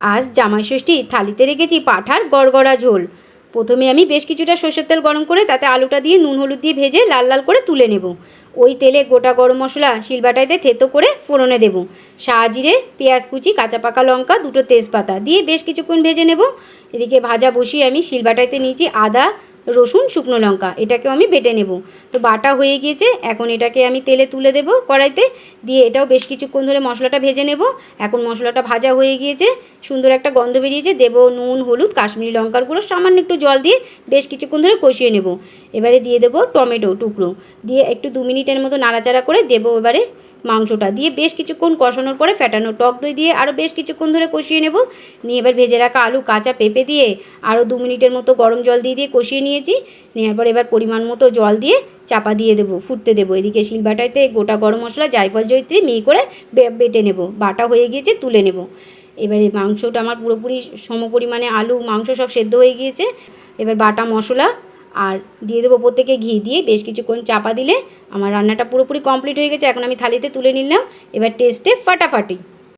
আজ জামাই ষষ্ঠী থালিতে রেখেছি পাঠার গড়গড়া ঝোল। প্রথমে আমি বেশ কিছুটা সর্ষের তেল গরম করে তাতে আলুটা দিয়ে নুন হলুদ দিয়ে ভেজে লাল লাল করে তুলে নেব। ওই তেলে গোটা গরম মশলা, শিলবাটাইতে থেতো করে ফোড়নে দেব। জিরে পেঁয়াজ কুচি, কাঁচা পাকা লঙ্কা, দুটো তেজপাতা দিয়ে বেশ কিছুক্ষণ ভেজে নেব। এদিকে ভাজা বসিয়ে আমি শিলবাটাইতে নিয়েছি আদা রসুন, শুকনো লঙ্কা, এটাকেও আমি বেটে নেব। তো বাটা হয়ে গিয়েছে, এখন এটাকে আমি তেলে তুলে দেব কড়াইতে, দিয়ে এটাও বেশ কিছুক্ষণ ধরে মশলাটা ভেজে নেব। এখন মশলাটা ভাজা হয়ে গিয়েছে, সুন্দর একটা গন্ধ বেরিয়েছে, দেব নুন, হলুদ, কাশ্মীরি লঙ্কার গুঁড়ো, সামান্য একটু জল দিয়ে বেশ কিছুক্ষণ ধরে কষিয়ে নেব। এবারে দিয়ে দেবো টমেটো টুকরো, দিয়ে একটু দু মিনিটের মতো নাড়াচাড়া করে দেবো এবারে মাংসটা দিয়ে বেশ কিছুক্ষণ কষানোর পরে ফ্যাটানো টক দই দিয়ে আরও বেশ কিছুক্ষণ ধরে কষিয়ে নেব। নিয়ে এবার ভেজে রাখা আলু, কাঁচা পেঁপে দিয়ে আরও দু মিনিটের মতো গরম জল দিয়ে দিয়ে কষিয়ে নিয়েছি। নেওয়ার পর এবার পরিমাণ মতো জল দিয়ে চাপা দিয়ে দেবো, ফুটতে দেবো। এদিকে শিলবাটাইতে গোটা গরম মশলা, জায়ফল, জয়িত্রী মিহি করে বেটে নেব, বাটা হয়ে গিয়েছে তুলে নেব। এবারে মাংসটা আমার পুরোপুরি সম পরিমাণে আলু, মাংস সব সেদ্ধ হয়ে গিয়েছে। এবার বাটা মশলা আর দিয়ে দেবো ওপর থেকে ঘি দিয়ে বেশ কিছুক্ষণ চাপা দিলে আমার রান্নাটা পুরোপুরি কমপ্লিট হয়ে গেছে। এখন আমি থালিতে তুলে নিলাম। এবার টেস্টে ফাটাফাটি।